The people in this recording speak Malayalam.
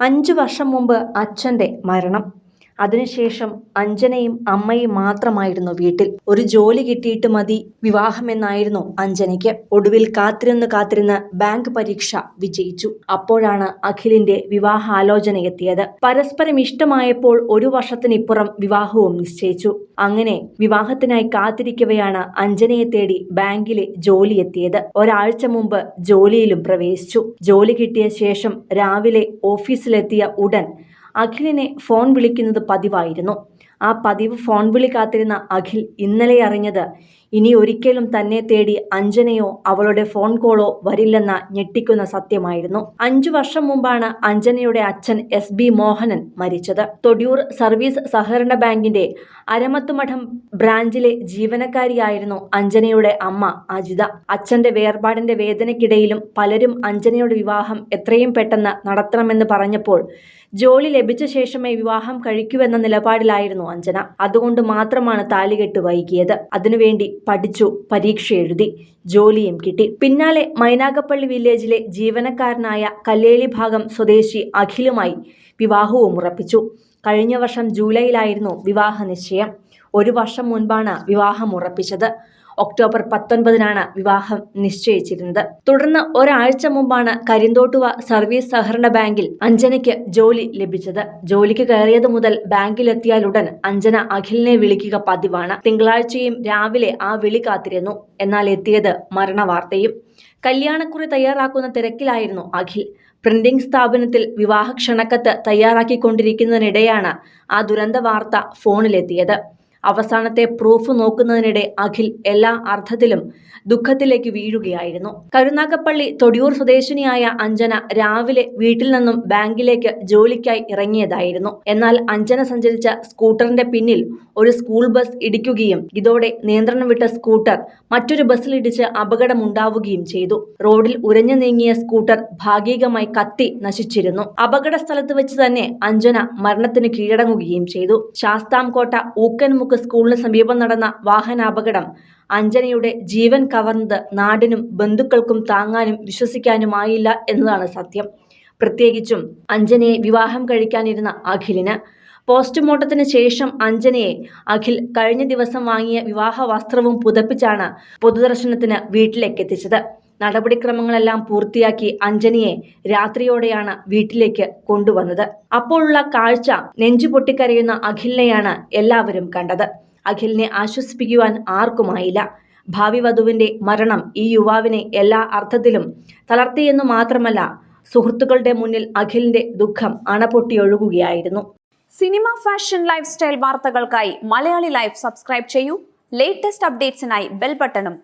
അഞ്ചു വർഷം മുമ്പ് അച്ഛന്റെ മരണം. അതിനുശേഷം അഞ്ജനയും അമ്മയും മാത്രമായിരുന്നു വീട്ടിൽ. ഒരു ജോലി കിട്ടിയിട്ട് മതി വിവാഹമെന്നായിരുന്നു അഞ്ജനയ്ക്ക്. ഒടുവിൽ കാത്തിരുന്ന് കാത്തിരുന്ന് ബാങ്ക് പരീക്ഷ വിജയിച്ചു. അപ്പോഴാണ് അഖിലിന്റെ വിവാഹാലോചന എത്തിയത് പരസ്പരം ഇഷ്ടമായപ്പോൾ ഒരു വർഷത്തിനിപ്പുറം വിവാഹവും നിശ്ചയിച്ചു. അങ്ങനെ വിവാഹത്തിനായി കാത്തിരിക്കവെയാണ് അഞ്ജനയെ തേടി ബാങ്കിലെ ജോലി എത്തിയത് ഒരാഴ്ച മുമ്പ് ജോലിയിലും പ്രവേശിച്ചു. ജോലി കിട്ടിയ ശേഷം രാവിലെ ഓഫീസിലെത്തിയ ഉടൻ അഖിലിനെ ഫോൺ വിളിക്കുന്നത് പതിവായിരുന്നു. ആ പതിവ് ഫോൺ വിളി കാത്തിരുന്ന അഖിൽ ഇന്നലെ അറിഞ്ഞത് ഇനി ഒരിക്കലും തന്നെ തേടി അഞ്ജനയോ അവളുടെ ഫോൺ കോളോ വരില്ലെന്ന ഞെട്ടിക്കുന്ന സത്യമായിരുന്നു. അഞ്ചു വർഷം മുമ്പാണ് അഞ്ജനയുടെ അച്ഛൻ എസ് ബി മോഹനൻ മരിച്ചത്. തൊടിയൂർ സർവീസ് സഹകരണ ബാങ്കിന്റെ അരമത്തുമഠം ബ്രാഞ്ചിലെ ജീവനക്കാരിയായിരുന്നു അഞ്ജനയുടെ അമ്മ അജിത. അച്ഛന്റെ വേർപാടിന്റെ വേദനയ്ക്കിടയിലും പലരും അഞ്ജനയുടെ വിവാഹം എത്രയും പെട്ടെന്ന് നടത്തണമെന്ന് പറഞ്ഞപ്പോൾ ജോലി ലഭിച്ച ശേഷമേ വിവാഹം കഴിക്കൂ എന്ന നിലപാടിലായിരുന്നു അഞ്ജന. അതുകൊണ്ട് മാത്രമാണ് താലികെട്ട് വൈകിയത്. അതിനുവേണ്ടി പഠിച്ചു പരീക്ഷ എഴുതി ജോലിയും കിട്ടി. പിന്നാലെ മൈനാഗപ്പള്ളി വില്ലേജിലെ ജീവനക്കാരനായ കല്ലേലി ഭാഗം സ്വദേശി അഖിലുമായി വിവാഹവും ഉറപ്പിച്ചു. കഴിഞ്ഞ വർഷം ജൂലൈയിലായിരുന്നു വിവാഹ നിശ്ചയം ഒരു വർഷം മുൻപാണ് വിവാഹം ഉറപ്പിച്ചത്. ഒക്ടോബർ പത്തൊൻപതിനാണ് വിവാഹം നിശ്ചയിച്ചിരുന്നത്. തുടർന്ന് ഒരാഴ്ച മുമ്പാണ് കരിന്തോട്ടുവ സർവീസ് സഹകരണ ബാങ്കിൽ അഞ്ജനയ്ക്ക് ജോലി ലഭിച്ചത്. ജോലിക്ക് കയറിയത് മുതൽ ബാങ്കിലെത്തിയാലുടൻ അഞ്ജന അഖിലിനെ വിളിക്കുക പതിവാണ്. തിങ്കളാഴ്ചയും രാവിലെ ആ വിളി കാത്തിരുന്നു. എന്നാൽ എത്തിയത് മരണവാർത്തയും. കല്യാണക്കുറി തയ്യാറാക്കുന്ന തിരക്കിലായിരുന്നു അഖിൽ. പ്രിന്റിംഗ് സ്ഥാപനത്തിൽ വിവാഹ ക്ഷണക്കത്ത് തയ്യാറാക്കിക്കൊണ്ടിരിക്കുന്നതിനിടെയാണ് ആ ദുരന്ത വാർത്ത ഫോണിലെത്തിയത്. അവസാനത്തെ പ്രൂഫ് നോക്കുന്നതിനിടെ അഖിൽ എല്ലാ അർത്ഥത്തിലും ദുഃഖത്തിലേക്ക് വീഴുകയായിരുന്നു. കരുനാഗപ്പള്ളി തൊടിയൂർ സ്വദേശിനിയായ അഞ്ജന രാവിലെ വീട്ടിൽ നിന്നും ബാങ്കിലേക്ക് ജോലിക്കായി ഇറങ്ങിയതായിരുന്നു. എന്നാൽ അഞ്ജന സഞ്ചരിച്ച സ്കൂട്ടറിന്റെ പിന്നിൽ ഒരു സ്കൂൾ ബസ് ഇടിക്കുകയും ഇതോടെ നിയന്ത്രണം വിട്ട സ്കൂട്ടർ മറ്റൊരു ബസ്സിലിടിച്ച് അപകടമുണ്ടാവുകയും ചെയ്തു. റോഡിൽ ഉരഞ്ഞു നീങ്ങിയ സ്കൂട്ടർ ഭാഗികമായി കത്തി നശിച്ചിരുന്നു. അപകട സ്ഥലത്ത് വെച്ച് തന്നെ അഞ്ജന മരണത്തിന് കീഴടങ്ങുകയും ചെയ്തു. ശാസ്താംകോട്ട ഊക്കൻമുക്ക് സ്കൂളിന് സമീപം നടന്ന വാഹനാപകടം അഞ്ജനയുടെ ജീവൻ കവർന്നത് നാടിനും ബന്ധുക്കൾക്കും താങ്ങാനും വിശ്വസിക്കാനുമായില്ല എന്നതാണ് സത്യം. പ്രത്യേകിച്ചും അഞ്ജനയെ വിവാഹം കഴിക്കാനിരുന്ന അഖിലിന്. പോസ്റ്റ്മോർട്ടത്തിന് ശേഷം അഞ്ജനയെ അഖിൽ കഴിഞ്ഞ ദിവസം വാങ്ങിയ വിവാഹ വസ്ത്രവും പുതപ്പിച്ചാണ് പൊതുദർശനത്തിന് വീട്ടിലേക്ക് എത്തിച്ചത് നടപടിക്രമങ്ങളെല്ലാം പൂർത്തിയാക്കി അഞ്ജനിയെ രാത്രിയോടെയാണ് വീട്ടിലേക്ക് കൊണ്ടുവന്നത്. അപ്പോഴുള്ള കാഴ്ച നെഞ്ചു പൊട്ടിക്കരയുന്ന അഖിലിനെയാണ് എല്ലാവരും കണ്ടത്. അഖിലിനെ ആശ്വസിപ്പിക്കുവാൻ ആർക്കുമായില്ല. ഭാവി വധുവിന്റെ മരണം ഈ യുവാവിനെ എല്ലാ അർത്ഥത്തിലും തളർത്തിയെന്നു മാത്രമല്ല സുഹൃത്തുക്കളുടെ മുന്നിൽ അഖിലിന്റെ ദുഃഖം അണപൊട്ടിയൊഴുകുകയായിരുന്നു സിനിമ ഫാഷൻ ലൈഫ് സ്റ്റൈൽ വാർത്തകൾക്കായി മലയാളി ലൈഫ് സബ്സ്ക്രൈബ് ചെയ്യൂ. ലേറ്റസ്റ്റ് അപ്ഡേറ്റ്സിനായി ബെൽ ബട്ടണും